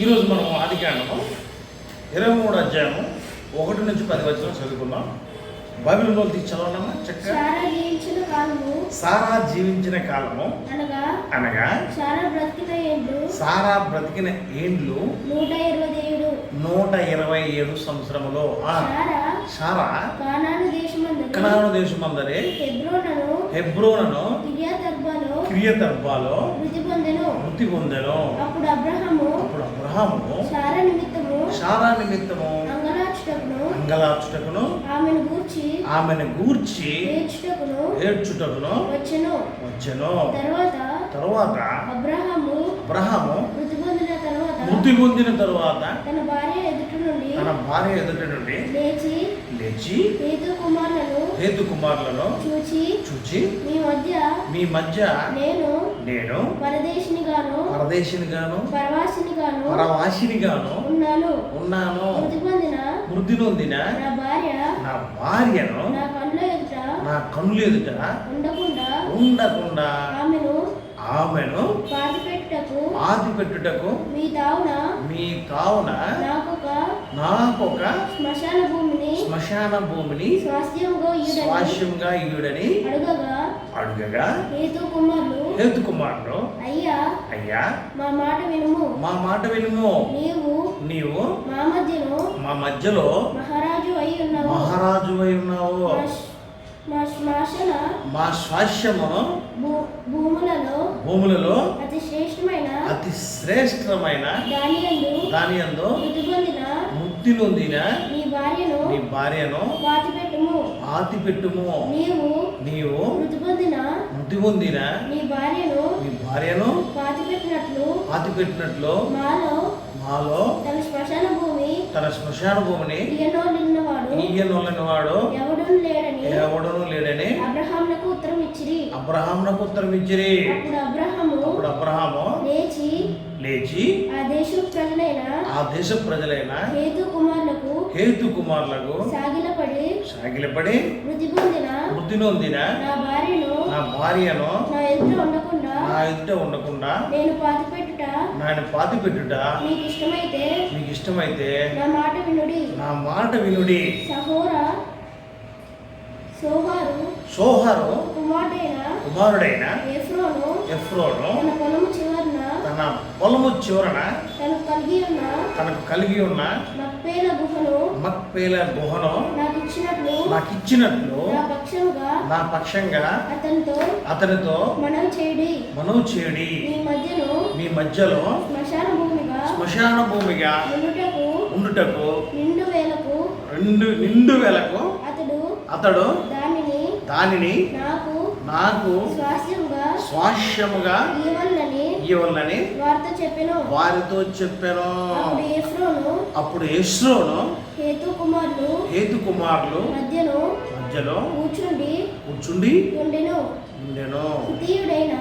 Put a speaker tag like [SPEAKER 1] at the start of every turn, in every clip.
[SPEAKER 1] ఈరోజు మనం ఆదికాండము ఇరవై మూడు అధ్యాయము ఒకటి నుంచి పది వచ్చిన చదువుకుందాం. బైబిల్లో చదవడమ్మా చక్కగా.
[SPEAKER 2] సారా జీవించిన కాలము. అనగా సారా బ్రతికిన
[SPEAKER 1] ఏండ్లు
[SPEAKER 2] నూట ఇరవై ఏడు.
[SPEAKER 1] సంవత్సరములో.
[SPEAKER 2] సారా కనాను దేశమందరి. హెబ్రోనను కిర్యాతర్బాలో
[SPEAKER 1] క్రియతర్బాలో
[SPEAKER 2] మృతి పొందెను.
[SPEAKER 1] మృతి పొందెను.
[SPEAKER 2] అప్పుడు అబ్రహాము
[SPEAKER 1] అప్పుడు అబ్రహాము
[SPEAKER 2] సారా నిమిత్తము
[SPEAKER 1] సారా నిమిత్తము
[SPEAKER 2] అంగలార్చుటకును
[SPEAKER 1] అంగలార్చుటకును
[SPEAKER 2] ఆమెను గూర్చి
[SPEAKER 1] ఆమెను గూర్చి
[SPEAKER 2] ఏడ్చుటకును
[SPEAKER 1] ఏడ్చుటకును
[SPEAKER 2] వచ్చెను.
[SPEAKER 1] వచ్చెను.
[SPEAKER 2] తర్వాత
[SPEAKER 1] తరువాత
[SPEAKER 2] అబ్రహాము
[SPEAKER 1] అబ్రహాము
[SPEAKER 2] మృతి పొందిన తర్వాత
[SPEAKER 1] మృతి పొందిన తరువాత
[SPEAKER 2] తన భార్య ఎదుట నుండి
[SPEAKER 1] తన భార్య ఎదుటి నుండి
[SPEAKER 2] లేచి
[SPEAKER 1] లేచి
[SPEAKER 2] హేతు కుమారులను
[SPEAKER 1] హేతు కుమారులను
[SPEAKER 2] చూచి
[SPEAKER 1] చూచి
[SPEAKER 2] మీ మధ్య
[SPEAKER 1] మీ మధ్య
[SPEAKER 2] నేను
[SPEAKER 1] నేను
[SPEAKER 2] పరదేశిని గాను
[SPEAKER 1] పరదేశిని గాను
[SPEAKER 2] పరవాసిని గాను
[SPEAKER 1] పరవాసిని గాను
[SPEAKER 2] ఉన్నాను.
[SPEAKER 1] ఉన్నాను.
[SPEAKER 2] మృతి పొందిన
[SPEAKER 1] మృతి నొందిన
[SPEAKER 2] నా భార్య
[SPEAKER 1] నా భార్యను
[SPEAKER 2] నా కళ్ళ ఎదుట
[SPEAKER 1] నా కన్నులు ఎదుట
[SPEAKER 2] ఉండకుండా
[SPEAKER 1] ఉండకుండా
[SPEAKER 2] ఆమెను
[SPEAKER 1] ఆమెను
[SPEAKER 2] పాతిపెట్టుటకు
[SPEAKER 1] ఆది పెట్టుటకు
[SPEAKER 2] మీ తావున
[SPEAKER 1] మీ కావున
[SPEAKER 2] నాకొక
[SPEAKER 1] నాకొక
[SPEAKER 2] శ్మశాన భూమిని
[SPEAKER 1] శ్మశాన భూమిని స్వాస్యంగా ఇయుడని
[SPEAKER 2] అడుగగా
[SPEAKER 1] అడుగగా
[SPEAKER 2] హేతు కుమారులు
[SPEAKER 1] హేతు కుమారుడు
[SPEAKER 2] అయ్యా
[SPEAKER 1] అయ్యా
[SPEAKER 2] మా మాట వినుము.
[SPEAKER 1] మా మాట వినుము.
[SPEAKER 2] నీవు
[SPEAKER 1] నీవు
[SPEAKER 2] మా మధ్యలో
[SPEAKER 1] మా మధ్యలో
[SPEAKER 2] మహారాజు అయి ఉన్నావు.
[SPEAKER 1] మహారాజు అయి ఉన్నావు.
[SPEAKER 2] మా శ్మశాన
[SPEAKER 1] మా స్వాస్యము
[SPEAKER 2] భూ- భూములలో
[SPEAKER 1] భూములలో
[SPEAKER 2] అతి శ్రేష్టమైన
[SPEAKER 1] అతి శ్రేష్టమైన
[SPEAKER 2] దాని యందు
[SPEAKER 1] దాని యందు ముక్తి నొందిన
[SPEAKER 2] నీ భార్యను
[SPEAKER 1] ఆతి పెట్టుము
[SPEAKER 2] నీవు
[SPEAKER 1] నీవు
[SPEAKER 2] మృతి పొందిన నీ భార్యను
[SPEAKER 1] నీ భార్యను
[SPEAKER 2] పాతిపెట్టినట్లు
[SPEAKER 1] ఆతి పెట్టినట్లు
[SPEAKER 2] మాలో
[SPEAKER 1] మాలో
[SPEAKER 2] తన శ్మశాన భూమి
[SPEAKER 1] తన శ్మశాన భూమిని వాడు
[SPEAKER 2] ఎవడు లేడని
[SPEAKER 1] ఎవడను లేడని
[SPEAKER 2] అబ్రహామునకు ఉత్తరం ఇచ్చిరి.
[SPEAKER 1] అబ్రహామునకు ఉత్తరం ఇచ్చిరి.
[SPEAKER 2] అప్పుడు
[SPEAKER 1] అప్పుడు అబ్రహాము?
[SPEAKER 2] లేచి
[SPEAKER 1] లేచి
[SPEAKER 2] ఆ దేశ ప్రజలైన
[SPEAKER 1] ఆ దేశ ప్రజలైన
[SPEAKER 2] హేతు కుమారులకు
[SPEAKER 1] హేతు కుమారులకు
[SPEAKER 2] సాగిలపడి
[SPEAKER 1] సాగిలపడి
[SPEAKER 2] మృతి పొందిన
[SPEAKER 1] మృతి నొందిన
[SPEAKER 2] నా భార్యను
[SPEAKER 1] నా భార్యను
[SPEAKER 2] నా ఎదుట ఉండకుండా
[SPEAKER 1] నా ఎదుట ఉండకుండా
[SPEAKER 2] నేను పాతిపెట్టుట
[SPEAKER 1] నాయన పాతి పెట్టుట
[SPEAKER 2] మీకు ఇష్టమైతే
[SPEAKER 1] మీకు ఇష్టమైతే
[SPEAKER 2] నా మాట వినుడి.
[SPEAKER 1] నా మాట వినుడి.
[SPEAKER 2] సహోర సోహారు
[SPEAKER 1] సోహరు
[SPEAKER 2] కుమారుడైన ఎఫ్రోను తన పొలము చివరన తనకు కలిగి ఉన్న మక్పేల గుహను నాకు ఇచ్చినట్లు
[SPEAKER 1] నాకు ఇచ్చినట్లు
[SPEAKER 2] నా
[SPEAKER 1] పక్షంగా
[SPEAKER 2] అతనితో
[SPEAKER 1] అతనితో
[SPEAKER 2] మనవి చేయడి. మీ
[SPEAKER 1] మధ్యలో
[SPEAKER 2] శ్మశాన భూమిగా ఉండుటకు
[SPEAKER 1] రెండు నిండు వేలకు
[SPEAKER 2] అతడు
[SPEAKER 1] అతడు
[SPEAKER 2] దానిని
[SPEAKER 1] దానిని
[SPEAKER 2] నాకు
[SPEAKER 1] స్వాస్యముగా
[SPEAKER 2] ఇవ్వాలని వార్త చెప్పెను.
[SPEAKER 1] వారితో చెప్పాను.
[SPEAKER 2] అప్పుడు
[SPEAKER 1] యశ్రోను
[SPEAKER 2] హేతు కుమారులు
[SPEAKER 1] హేతు కుమారులు
[SPEAKER 2] మధ్యను
[SPEAKER 1] మధ్యలో
[SPEAKER 2] కూర్చుండి
[SPEAKER 1] కూర్చుండి
[SPEAKER 2] ఉండెను.
[SPEAKER 1] ఉండెను.
[SPEAKER 2] హితీయుడైన?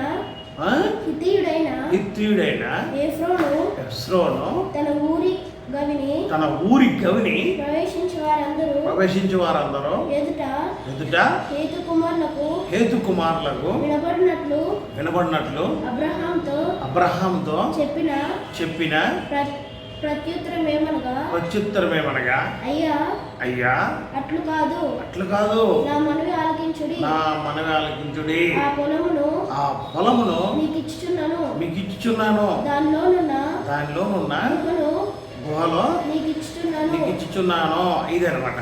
[SPEAKER 2] హితీయుడైన
[SPEAKER 1] హిత్తీయుడైన
[SPEAKER 2] ఎఫ్రోను
[SPEAKER 1] యశ్రోను
[SPEAKER 2] తన ఊరి
[SPEAKER 1] తన ఊరి గవిని
[SPEAKER 2] ప్రవేశించి వారందరూ
[SPEAKER 1] ప్రవేశించి వారందరూ
[SPEAKER 2] ఎదుట
[SPEAKER 1] ఎదుట
[SPEAKER 2] హేతు కుమారులకు
[SPEAKER 1] హేతు కుమారులకు
[SPEAKER 2] వినబడినట్లు
[SPEAKER 1] వినబడినట్లు
[SPEAKER 2] అబ్రహాంతో
[SPEAKER 1] అబ్రహాంతో
[SPEAKER 2] చెప్పిన
[SPEAKER 1] చెప్పిన
[SPEAKER 2] ప్ర- ప్రత్యుత్తరం ఏమనగా
[SPEAKER 1] ప్రత్యుత్తరమేమనగా
[SPEAKER 2] అయ్యా
[SPEAKER 1] అయ్యా
[SPEAKER 2] అట్లు కాదు.
[SPEAKER 1] అట్లు కాదు.
[SPEAKER 2] నా మనవి ఆలకించుడి.
[SPEAKER 1] నా మనవి ఆలకించుడి.
[SPEAKER 2] ఆ పొలమును
[SPEAKER 1] ఆ పొలమును
[SPEAKER 2] నీకు ఇచ్చుచున్నాను
[SPEAKER 1] మీకు ఇచ్చుచున్నాను
[SPEAKER 2] దానిలోనున్న
[SPEAKER 1] దానిలోనున్న గుహలో
[SPEAKER 2] నీకు ఇచ్చుచున్నాను
[SPEAKER 1] ఇదనమాట.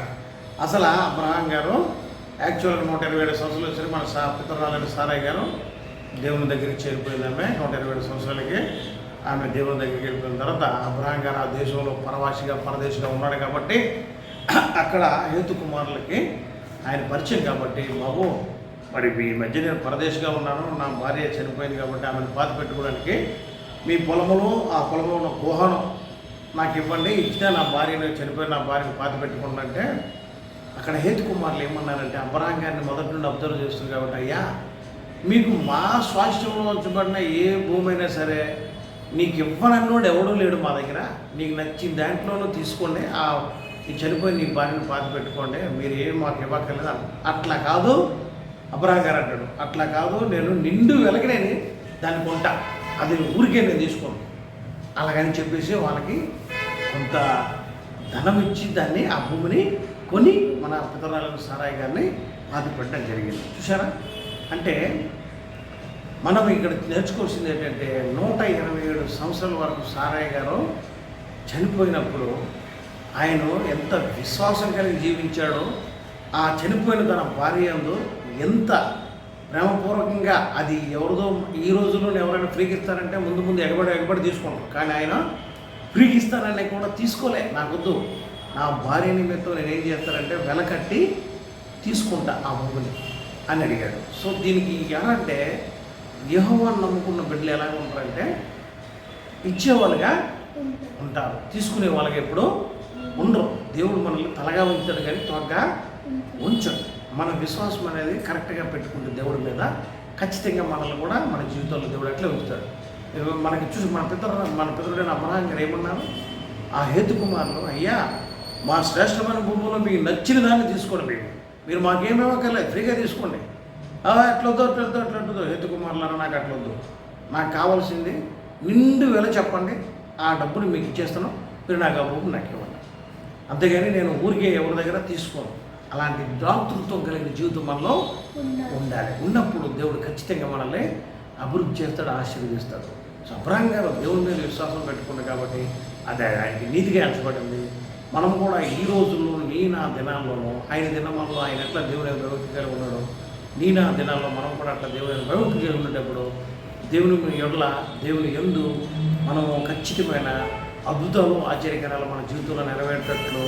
[SPEAKER 1] అసలు అబ్రహాం గారు యాక్చువల్గా నూట ఇరవై ఏడు సంవత్సరాలు వచ్చి మన సా పితరాలని సారయ్య గారు దేవుని దగ్గరికి చేరిపోయింది ఆమె. నూట ఇరవై ఏడు సంవత్సరాలకి ఆమె దేవుని దగ్గరికి వెళ్ళిపోయిన తర్వాత అబ్రహాం గారు ఆ దేశంలో పరవాసిగా పరదేశిగా ఉన్నాడు కాబట్టి అక్కడ హేతు కుమారులకి ఆయన పరిచయం కాబట్టి బాబు మరి మీ మధ్య నేను పరదేశిగా ఉన్నాను. నా భార్య చనిపోయింది కాబట్టి ఆమెను పాతి పెట్టుకోవడానికి మీ పొలములో ఆ పొలంలో ఉన్న గుహను నాకు ఇవ్వండి ఇచ్చినా నా భార్యను చనిపోయిన నా భార్యను పాతి పెట్టుకుంటే అక్కడ హేతు కుమార్లు ఏమన్నారంటే అబ్రహాం గారిని మొదటి నుండి అబ్జర్వ్ చేస్తుంది కాబట్టి అయ్యా మీకు మా స్వాస్థ్యంలో ఉంచబడిన ఏ భూమి అయినా సరే నీకు ఇవ్వనన్నోడు ఎవడూ లేడు మా దగ్గర. నీకు నచ్చిన దాంట్లోనూ తీసుకోండి ఆ ఈ చనిపోయి నీ భార్యను పాతి పెట్టుకోండి మీరు ఏం మాకు ఇవ్వక్కర్లేదు అట్లా కాదు అబ్రహాం గారు అంటాడు అట్లా కాదు నేను నిండు వెలకి దాన్ని కొంటా అది ఊరికే నేను తీసుకోను. అలాగని చెప్పేసి వాళ్ళకి కొంత ధనం ఇచ్చి దాన్ని ఆ భూమిని కొని మన పితరాలకు సారాయి గారిని పాతి పెట్టడం జరిగింది. చూసారా అంటే మనం ఇక్కడ నేర్చుకోవాల్సింది ఏంటంటే నూట ఇరవై ఏడు సంవత్సరాల వరకు సారాయి గారు చనిపోయినప్పుడు ఆయన ఎంత విశ్వాసం కలిగి జీవించాడో ఆ చనిపోయిన తన భార్య ఎంత ప్రేమపూర్వకంగా అది ఎవరిదో ఈ రోజుల్లో ఎవరైనా ఫ్రీకి ఇస్తారంటే ముందు ముందు ఎగబడి ఎగబడి తీసుకుంటారు కానీ ఆయన ఫ్రీకి ఇస్తానని కూడా తీసుకోలే. నాకొద్దు. నా భార్య నిమిత్తం నేను ఏం చేస్తానంటే వెనకట్టి తీసుకుంటా ఆ భూమిని అని అడిగాడు. సో దీనికి ఎలా అంటే యెహోవాను నమ్ముకున్న బిడ్డలు ఎలా ఉంటారంటే ఇచ్చేవాళ్ళుగా ఉంటారు. తీసుకునే వాళ్ళకి ఎప్పుడూ ఉండరు. దేవుడు మనల్ని తలగా ఉంచాడు కానీ త్వరగా ఉంచడు. మన విశ్వాసం అనేది కరెక్ట్గా పెట్టుకుంటే దేవుడి మీద ఖచ్చితంగా మనల్ని కూడా మన జీవితంలో దేవుడు అట్లే ఉంచుతాడు మనకి చూసి మన పితరు మన పితరుడైన అబ్రహాం గారు ఏమన్నారు? ఆ హేతు కుమారులు అయ్యా మా శ్రేష్టమైన భూములో మీకు నచ్చిన దాన్ని తీసుకోండి మీరు. మీరు మాకేం ఫ్రీగా తీసుకోండి. "ఆ, ఎట్లొద్దు అట్లొద్దు అట్లొద్దు హేతు కుమారులారా నాకు అట్లొద్దు. నాకు కావాల్సింది నిండు వేల చెప్పండి. ఆ డబ్బుని మీకు ఇచ్చేస్తాను. మీరు నాకు ఆ భూమి నాకు ఇవ్వండి. అంతేగాని నేను ఊరికే ఎవరి దగ్గర తీసుకోను. అలాంటి దాతృత్వం కలిగిన జీవితం మనలో ఉండాలి. ఉన్నప్పుడు దేవుడు ఖచ్చితంగా మనల్ని అభివృద్ధి చేస్తాడు ఆశీర్వదిస్తాడు. గారు దేవుని మీద విశ్వాసం పెట్టుకుంది కాబట్టి అది ఆయనకి నీతిగా ఎంచబడింది మనం కూడా ఈ రోజుల్లో నీ నా దినాల్లోనూ ఆయన దినమాల్లో ఆయన ఎట్లా దేవుని భగవతిగా ఉన్నాడు. నీ నా దినాల్లో మనం కూడా అట్లా దేవుని భగవతిగా ఉండేటప్పుడు దేవుని ఎడల దేవుని ఎందు మనము ఖచ్చితమైన అద్భుతాలు ఆశ్చర్యకరాలు మన జీవితంలో నెరవేరేటట్లు